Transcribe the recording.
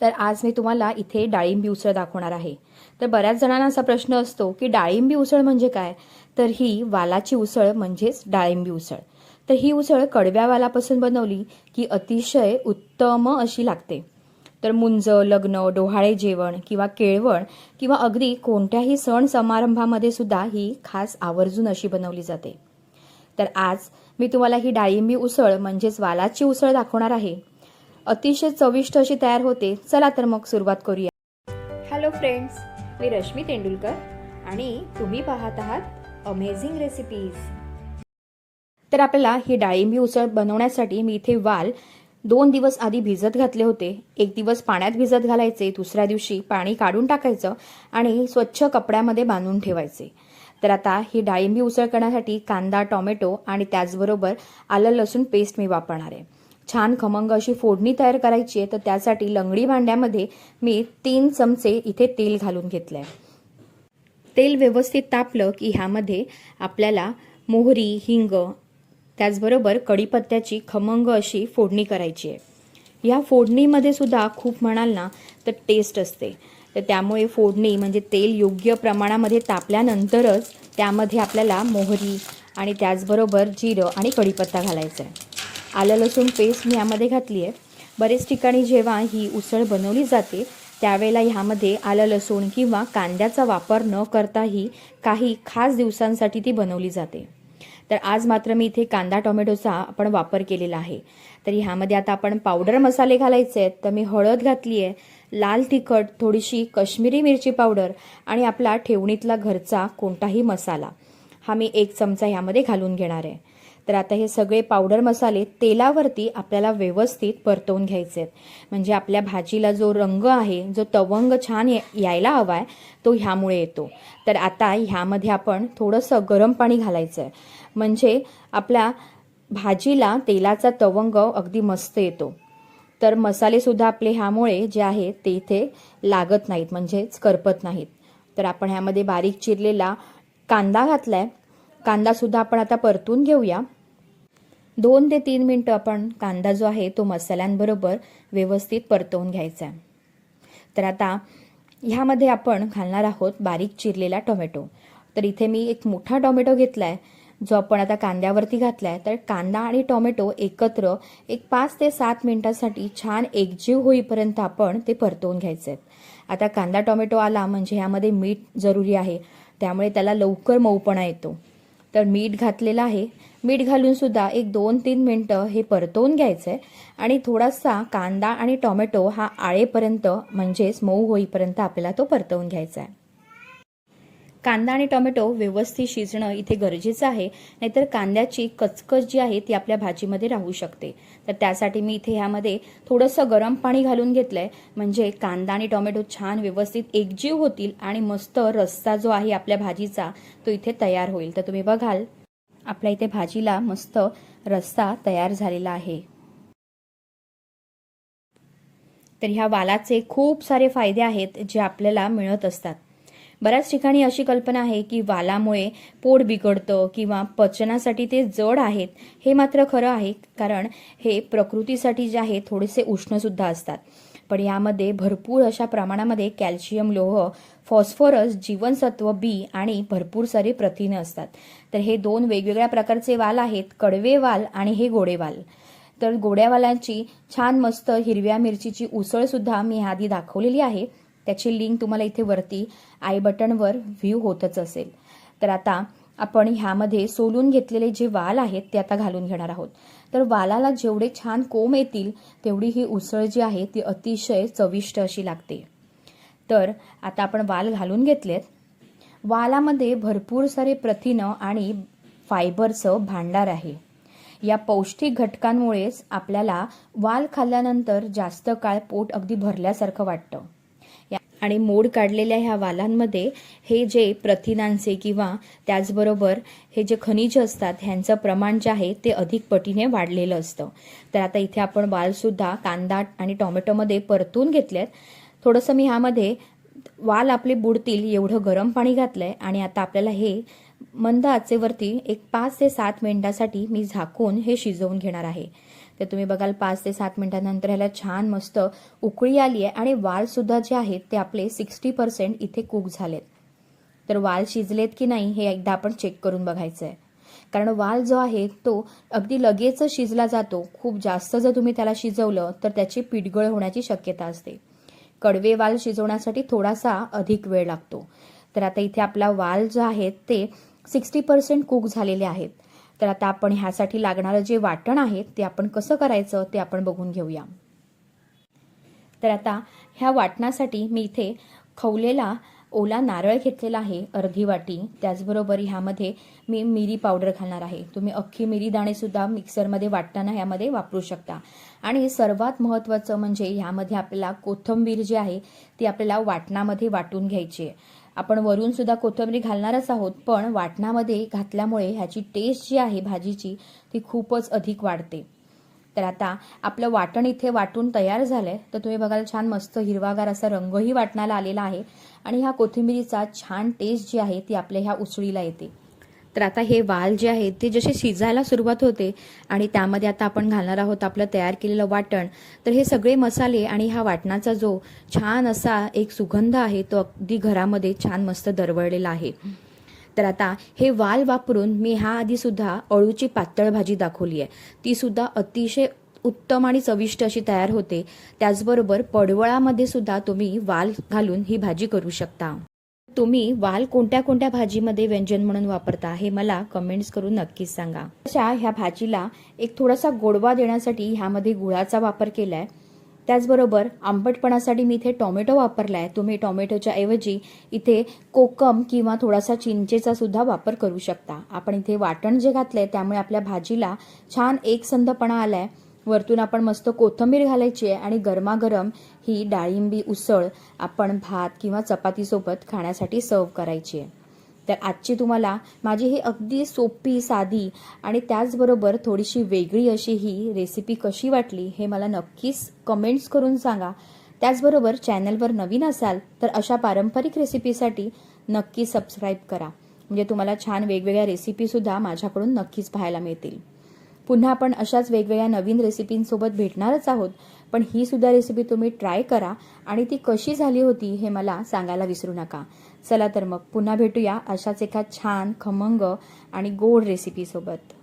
तर आज मी तुम्हाला इथे डाळिंबी उसळ दाखवणार आहे. तर बऱ्याच जणांना असा प्रश्न असतो की डाळिंबी उसळ म्हणजे काय? तर ही वालाची उसळ म्हणजेच डाळिंबी उसळ. तर ही उसळ कडव्या वालापासून बनवली की अतिशय उत्तम अशी लागते. तर मुंज लग्न डोहाळे जेवण किंवा केळवण किंवा अगदी कोणत्याही सण समारंभामध्ये सुद्धा ही खास आवर्जून अशी बनवली जाते. तर आज मी तुम्हाला ही डाळिंबी उसळ म्हणजेच वालाची उसळ दाखवणार आहे. अतिशय चविष्ट अशी तयार होते. चला तर मग सुरुवात करूया. हॅलो फ्रेंड्स मी रश्मी तेंडुलकर आणि तुम्ही पाहत आहात अमेझिंग रेसिपीज तर आपल्याला ही डाळिंबी उसळ बनवण्यासाठी मी इथे वाल दोन दिवस आधी भिजत घातले होते. एक दिवस पाण्यात भिजत घालायचे दुसऱ्या दिवशी पाणी काढून टाकायचं आणि स्वच्छ कपड्यामध्ये बांधून ठेवायचे. तर आता ही डाळिंबी उसळ करण्यासाठी कांदा टोमॅटो आणि त्याचबरोबर आलं लसूण पेस्ट मी वापरणार आहे. छान खमंग अशी फोडणी तयार करायची आहे तर त्यासाठी लंगडी भांड्यामध्ये मी तीन चमचे इथे तेल घालून घेतलं आहे तेल व्यवस्थित तापलं की ह्यामध्ये आपल्याला मोहरी हिंग त्याचबरोबर कढीपत्त्याची खमंग अशी फोडणी करायची आहे. या फोडणीमध्ये सुद्धा खूप म्हणाल ना तर टेस्ट असते. तर त्यामुळे फोडणी म्हणजे तेल योग्य प्रमाणामध्ये तापल्यानंतरच त्यामध्ये आपल्याला मोहरी आणि त्याचबरोबर जिरं आणि कढीपत्ता घालायचा आहे. आलं लसूण पेस्ट मी यामध्ये घातली आहे बरेच ठिकाणी जेव्हा ही उसळ बनवली जाते त्यावेळेला ह्यामध्ये आलं लसूण किंवा कांद्याचा वापर न करताही काही खास दिवसांसाठी ती बनवली जाते. तर आज मात्र मी इथे कांदा टोमॅटोचा आपण वापर केलेला आहे. तर ह्यामध्ये आता आपण पावडर मसाले घालायचे आहेत. तर मी हळद घातली आहे लाल तिखट थोडीशी कश्मीरी मिरची पावडर आणि आपला ठेवणीतला घरचा कोणताही मसाला. हा मी एक चमचा ह्यामध्ये घालून घेणार आहे. तर आता हे सगळे पावडर मसाले तेलावरती आपल्याला व्यवस्थित परतवून घ्यायचे आहेत. म्हणजे आपल्या भाजीला जो रंग आहे जो तवंग छान यायला हवा आहे तो ह्यामुळे येतो. तर आता ह्यामध्ये आपण थोडंसं गरम पाणी घालायचं आहे म्हणजे आपल्या भाजीला तेलाचा तवंग अगदी मस्त येतो. तर मसालेसुद्धा आपले ह्यामुळे जे आहे ते इथे लागत नाहीत म्हणजेच करपत नाहीत. तर आपण ह्यामध्ये बारीक चिरलेला कांदा घातलाय. कांदासुद्धा आपण आता परतून घेऊया. दोन ते तीन मिनटं आपण कांदा जो आहे तो मसाल्यांबरोबर व्यवस्थित परतवून घ्यायचा आहे. तर आता ह्यामध्ये आपण घालणार आहोत बारीक चिरलेला टोमॅटो. तर इथे मी एक मोठा टोमॅटो घेतला आहे जो आपण आता कांद्यावरती घातला आहे तर कांदा आणि टोमॅटो एकत्र एक पाच ते सात मिनटासाठी छान एकजीव होईपर्यंत आपण ते परतवून घ्यायचे आहेत. आता कांदा टोमॅटो आला म्हणजे ह्यामध्ये मीठ जरुरी आहे. त्यामुळे त्याला लवकर मऊपणा येतो. तर मीठ घातलेलं आहे. मीठ घालून सुद्धा एक दोन तीन मिनटं हे परतवून घ्यायचं आहे आणि थोडासा कांदा आणि टोमॅटो हा आळेपर्यंत म्हणजेच मऊ होईपर्यंत आपल्याला तो परतवून घ्यायचा आहे कांदा आणि टोमॅटो व्यवस्थित शिजणं इथे गरजेचं आहे. नाहीतर कांद्याची कचकच जी आहे ती आपल्या भाजीमध्ये राहू शकते. तर त्यासाठी मी इथे ह्यामध्ये थोडंसं गरम पाणी घालून घेतलंय. म्हणजे कांदा आणि टोमॅटो छान व्यवस्थित एकजीव होतील आणि मस्त रस्सा जो आहे आपल्या भाजीचा तो इथे तयार होईल. तर तुम्ही बघाल आपल्या इथे भाजीला मस्त रस्सा तयार झालेला आहे. तर ह्या वालाचे खूप सारे फायदे आहेत जे आपल्याला मिळत असतात. बऱ्याच ठिकाणी अशी कल्पना आहे की वालामुळे पोट बिघडतं किंवा पचनासाठी ते जड आहेत हे मात्र खरं आहे कारण हे प्रकृतीसाठी जे आहे थोडेसे उष्णसुद्धा असतात. पण यामध्ये भरपूर अशा प्रमाणामध्ये कॅल्शियम लोह फॉस्फरस जीवनसत्व बी आणि भरपूर सारे प्रथिने असतात. तर हे दोन वेगवेगळ्या प्रकारचे वाल आहेत कडवे वाल आणि हे गोडे वाल. तर गोड्या वालांची छान मस्त हिरव्या मिरचीची उसळसुद्धा मी आधी दाखवलेली आहे. त्याची लिंक तुम्हाला इथे वरती आय बटनवर व्ह्यू होतच असेल. तर आता आपण ह्यामध्ये सोलून घेतलेले जे वाल आहेत ते आता घालून घेणार आहोत. तर वालाला जेवढे छान कोंब येतील तेवढी ही उसळ जी आहे ती अतिशय चविष्ट अशी लागते. तर आता आपण वाल घालून घेतलेत. वालामध्ये भरपूर सारे प्रथिनं आणि फायबरचं भांडार आहे. या पौष्टिक घटकांमुळेच आपल्याला वाल खाल्ल्यानंतर जास्त काळ पोट अगदी भरल्यासारखं वाटतं. आणि मोड काढलेल्या ह्या वालांमध्ये हे जे प्रथिनांचे किंवा त्याचबरोबर हे जे खनिज असतात ह्यांचं प्रमाण जे आहे ते अधिक पटीने वाढलेलं असतं. तर आता इथे आपण वालसुद्धा कांदा आणि टोमॅटोमध्ये परतून घेतलेत. थोडंसं मी ह्यामध्ये वाल आपले बुडतील एवढं गरम पाणी घातलं आहे आणि आता आपल्याला हे मंद आचेवरती एक पाच ते सात मिनिटासाठी मी झाकून हे शिजवून घेणार आहे. तर तुम्ही बघाल पाच ते सात मिनिटांनंतर ह्याला छान मस्त उकळी आली आहे आणि वालसुद्धा जे आहेत ते आपले सिक्स्टी पर्सेंट इथे कुक झालेत. तर वाल शिजलेत की नाही हे एकदा आपण चेक करून बघायचं आहे कारण वाल जो आहे तो अगदी लगेच शिजला जातो. खूप जास्त जर तुम्ही त्याला शिजवलं तर त्याची पिठगळ होण्याची शक्यता असते. कडवे वाल शिजवण्यासाठी थोडासा अधिक वेळ लागतो. तर आता इथे आपला वाल जो आहे ते सिक्स्टी पर्सेंट कुक झालेले आहेत. तर आता आपण ह्यासाठी लागणारं जे वाटण आहे ते आपण कसं करायचं ते आपण बघून घेऊया. तर आता ह्या वाटणासाठी मी इथे खवलेला ओला नारळ घेतलेला आहे अर्धी वाटी. त्याचबरोबर ह्यामध्ये मी मिरी पावडर घालणार आहे. तुम्ही अख्खी मिरी दाणेसुद्धा मिक्सरमध्ये वाटताना ह्यामध्ये वापरू शकता. आणि सर्वात महत्त्वाचं म्हणजे ह्यामध्ये आपल्याला कोथिंबीर जी आहे ती आपल्याला वाटणामध्ये वाटून घ्यायची आहे. आपण वरून सुद्धा कोथिंबीर घालणारच आहोत पण वाटणामध्ये घातल्यामुळे ह्याची टेस्ट जी आहे भाजीची ती खूपच अधिक वाढते. तर आता आपलं वाटण इथे वाटून तयार झालंय. तर तुम्ही बघाल छान मस्त हिरवागार असा रंगही वाटणाला आलेला आहे. आणि ह्या कोथिंबिरीचा छान टेस्ट जी आहे ती आपल्या ह्या उसळीला येते. तर आता हे वाल जे आहेत ते जसे शिजायला सुरुवात होते आणि त्यामध्ये आता आपण घालणार आहोत आपलं तयार केलेलं वाटण तर हे सगळे मसाले आणि हा वाटणाचा जो छान असा एक सुगंध आहे तो अगदी घरामध्ये छान मस्त दरवळलेला आहे. तर आता हे वाल वापरून मी ह्या आधी सुद्धा अळूची पातळ भाजी दाखवली आहे. तीसुद्धा अतिशय उत्तम आणि चविष्ट अशी तयार होते. त्याचबरोबर पडवळामध्ये सुद्धा तुम्ही वाल घालून ही भाजी करू शकता. तुम्ही वाल कोणत्या कोणत्या भाजीमध्ये व्यंजन म्हणून वापरता हे मला कमेंट्स करून नक्कीच सांगा. अशा ह्या भाजीला एक थोडासा गोडवा देण्यासाठी ह्यामध्ये गुळाचा वापर केलाय. त्याचबरोबर आंबटपणासाठी मी इथे टोमॅटो वापरलाय. तुम्ही टोमॅटोच्या ऐवजी इथे कोकम किंवा थोडासा चिंचेचा सुद्धा वापर करू शकता. आपण इथे वाटण जे घातलंय त्यामुळे आपल्या भाजीला छान एकसंधपणा आलाय. वरतून आपण मस्त कोथिंबीर घालायची आहे आणि गरमागरम ही डाळिंबी उसळ आपण भात किंवा चपातीसोबत खाण्यासाठी सर्व करायची आहे. तर आजची तुम्हाला माझी ही अगदी सोपी साधी आणि त्याचबरोबर थोडीशी वेगळी अशी ही रेसिपी कशी वाटली हे मला नक्कीच कमेंट्स करून सांगा. त्याचबरोबर चॅनलवर नवीन असाल तर अशा पारंपरिक रेसिपीसाठी नक्की सबस्क्राईब करा. म्हणजे तुम्हाला छान वेगवेगळ्या रेसिपीसुद्धा माझ्याकडून नक्कीच पाहायला मिळतील. पुन्हा आपण अशाच वेगवेगळ्या नवीन रेसिपींसोबत भेटणारच आहोत. पण ही सुद्धा रेसिपी तुम्ही ट्राय करा आणि ती कशी झाली होती हे मला सांगायला विसरू नका. चला तर मग पुन्हा भेटूया अशाच एका छान खमंग आणि गोड रेसिपीसोबत.